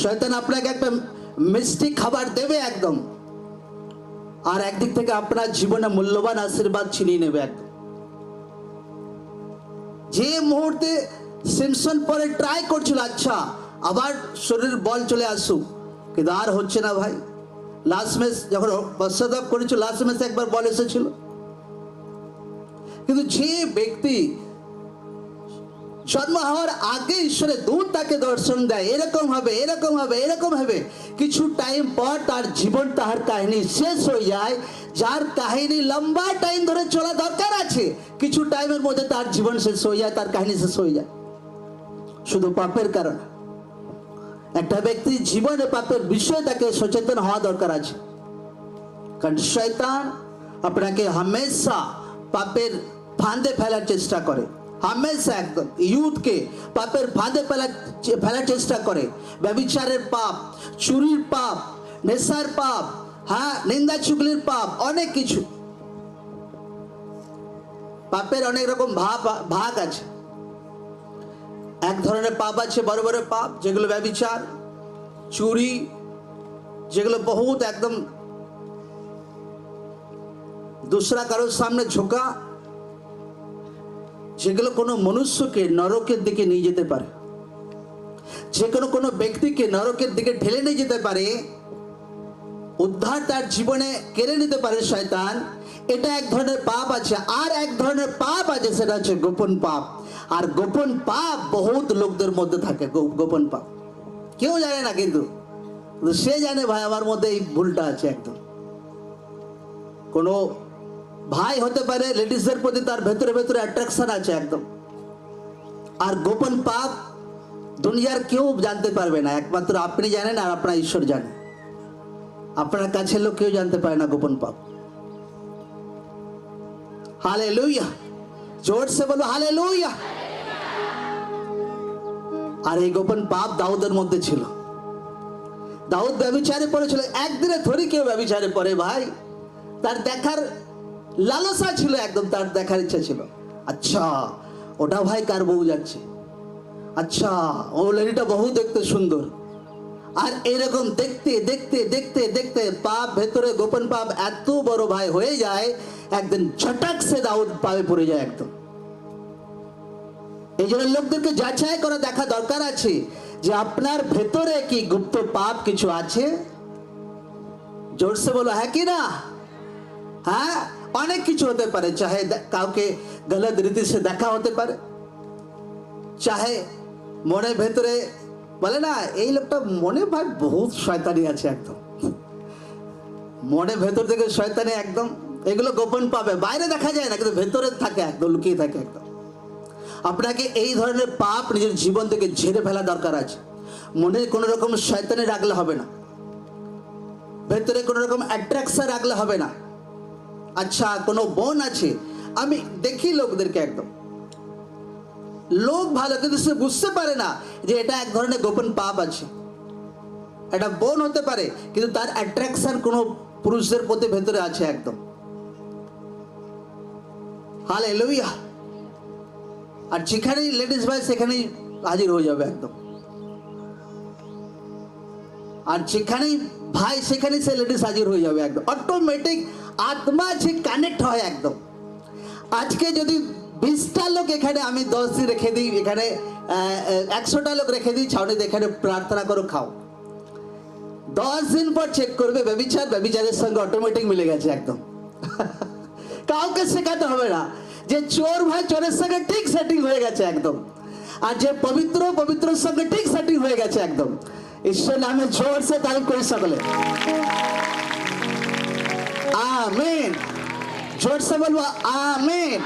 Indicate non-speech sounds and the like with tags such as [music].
শয়তান আপনাকে একটা মিষ্টি খাবার দেবে একদম। আর একদিক থেকে আপনার জীবনে মূল্যবান আশীর্বাদ ছিনিয়ে নেবে যে মুহূর্তে সিমসন পরে ট্রাই করছিল আচ্ছা আবার শরীর বল চলে আসুক, কিন্তু আর হচ্ছে না ভাই। লাস্ট ম্যাচ যখন পশ্চাতাপ করেছিল লাস্ট ম্যাচে একবার বল এসেছিল। কিন্তু যে ব্যক্তি জন্ম হওয়ার আগে ঈশ্বরের দূত তাকে দর্শন দেয়। এরকম হবে এরকম হবে এরকম হবে। কিছু টাইম পর তার জীবন, তাহার কাহিনী শেষ হয়ে যায়। যার কাহিনী লম্বা টাইম ধরে চলা দরকার আছে, কিছু টাইমের মধ্যে তার জীবন শেষ হয়ে যায়, তার কাহিনী শেষ হয়ে যায়। শুধু পাপের কারণে। একটা ব্যক্তি জীবনে পাপের বিষয়ে তাকে সচেতন হওয়া দরকার আছে। কারণ শয়তান আপনাকে হামেশা পাপের ফাঁদে ফেলার চেষ্টা করে। হামেশা একদম ইউথকে পাপের ফাঁদে ফেলা ফেলার চেষ্টা করে। ব্যবিচারের পাপ, চুরির পাপ, নেশার পাপ হ্যাঁ নিন্দা চুগলির পাপ, অনেক কিছু। পাপের অনেক রকম ভাব, ভাগ আছে। এক ধরনের পাপ আছে, বড় বড় পাপ, যেগুলো ব্যবিচার চুরি, যেগুলো বহুত একদম দুসরা কারোর সামনে ঝোঁকা যেগুলো কোনো মনুষ্যকে নরকের দিকে নিয়ে যেতে পারে। যে কোনো কোনো ব্যক্তিকে নরকের দিকে ঠেলে নিয়ে যেতে পারে। উদ্ধার তার জীবনে কেড়ে নিতে পারে শয়তান। এটা এক ধরনের পাপ আছে। আর এক ধরনের পাপ আছে, সেটা হচ্ছে গোপন পাপ। আর গোপন পাপ বহুত লোকদের মধ্যে থাকে গোপন পাপ। কেউ জানে না কিন্তু সে জানে ভাই, আমার মধ্যে এই ভুলটা আছে একদম। কোনো ভাই হতে পারে লেডিসদের প্রতি তার ভেতরে ভেতরে অ্যাট্রাকশন আছে একদম। আর গোপন পাপ দুনিয়ার কেউ জানতে পারবে না, একমাত্র আপনি জানেন আর আপনার ঈশ্বর জানে আপনার কাছে লোক কেউ জানতে পারে না গোপন পাপ। হালে লুইয়া জোর সে বলো হালে লুইয়া আর এই গোপন পাপ দাউদের মধ্যে ছিল। দাউদ ব্যবচারে পড়েছিল। একদিনে ধরে কেউ ব্যবচারে পড়ে ভাই। তার দেখার লালসা ছিল, একদম তার দেখার ইচ্ছা ছিল। আচ্ছা ওটা ভাই কার বউ যাচ্ছে আচ্ছা ও লেডিটা বহু দেখতে সুন্দর। আর এরকম দেখতে দেখতে দেখতে দেখতে পাপ ভেতরে গোপন পাপ এত বড় ভাই হয়ে যায়, একদিন ছটাক সে দাউদ পাবে পড়ে যায় একদম। এই জন্য লোকদেরকে যাচাই করা দেখা দরকার আছে যে আপনার ভেতরে কি গুপ্ত পাপ কিছু আছে? জোরসে বলো হ্যাঁ কি না? হ্যাঁ অনেক কিছু হতে পারে, চাহে কাউকে গলত রীতি সে দেখা হতে পারে। চাহে মনের ভেতরে, বলে না, এই লোকটা মনে ভাই বহুত শয়তানি আছে একদম। মনে ভেতর থেকে শয়তানি একদম, এগুলো গোপন পাবে। বাইরে দেখা যায় না, কিন্তু ভেতরে থাকে একদম, লুকিয়ে থাকে একদম। আপনাকে এই ধরনের পাপ নিজের জীবন থেকে ঝেড়ে ফেলা দরকার আছে। মনে কোনো রকম শয়তানি রাখলে হবে না। ভেতরে কোনো রকম অ্যাট্রাকশন রাখলে হবে না। আচ্ছা কোনো বোন আছে আমি দেখি লোকদেরকে একদম লোক ভালো কিন্তু সে বুঝতে পারে না যে এটা এক ধরনের গোপন পাপ আছে এটা বোন হতে পারে কিন্তু তার অ্যাট্রাকশন কোনো পুরুষদের প্রতি ভেতরে আছে একদম হালে লুইয়া আর যেখানেই লেডিস ভাই সেখানেই হাজির হয়ে যাবে একদম আর যেখানেই ভাই সেখানেই সে লেডিস হাজির হয়ে যাবে একদম অটোমেটিক আত্মা যে কানেক্ট হয় একদম। আজকে যদি বিশটা লোক এখানে, আমি দশ দিন রেখে দিই, এখানে একশোটা লোক রেখে দিই ছাউনিতে এখানে প্রার্থনা করো, খাও। দশ দিন পর চেক করবে ব্যবিচার ব্যবিচারের সঙ্গে অটোমেটিক মিলে গেছে একদম। [laughs] কাউকে শেখাতে হবে না। যে চোর ভাই, চোরের সঙ্গে ঠিক সেটিং হয়ে গেছে একদম। আর যে পবিত্র, পবিত্রের সঙ্গে ঠিক সেটিং হয়ে গেছে একদম। ঈশ্বর নামে জোর সে তারিফ করি সকলে। আমেন জোর সে বলব আমেন